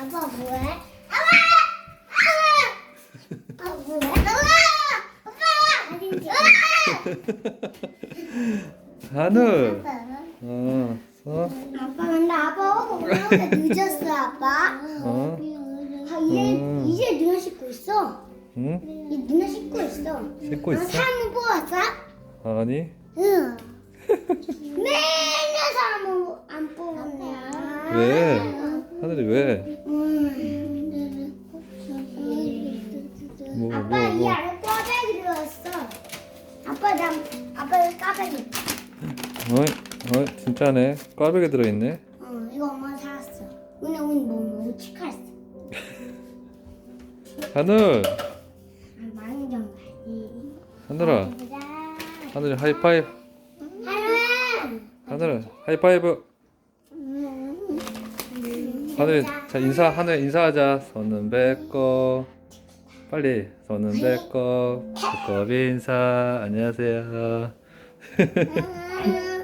아빠 뭐해? 아빠! 아빠! 아빠 뭐해? 아빠! 아빠! 하늘. 아빠. 어. 어. 아빠 근데 아빠 오늘 늦었어 아빠. 어. 아, 이제 음. 이제 누나 씻고 있어. 응? 이 누나 씻고 있어. 씻고 너 있어? 사람 뽑았어? 아니. 응. 맨날 사람 안 뽑았네. 왜? 하늘이 왜? 음. 뭐, 아빠 뭐, 이 뭐. 안에 꽈배기 들어있어. 아빠 나 아빠 꽈배기. 어? 어? 진짜네. 꽈배기 들어있네. 어 이거 엄마 사왔어. 오늘 오늘 뭐 너무 축하했어. 하늘. 아, 가지. 하늘아. 하늘이 하이파이브. 하루야. 하늘아. 하이파이브. 하늘이 자 인사 하늘 인사하자. 손은 뱉고. 빨리 손은 뱉고. 배꼽 인사. 안녕하세요. 음.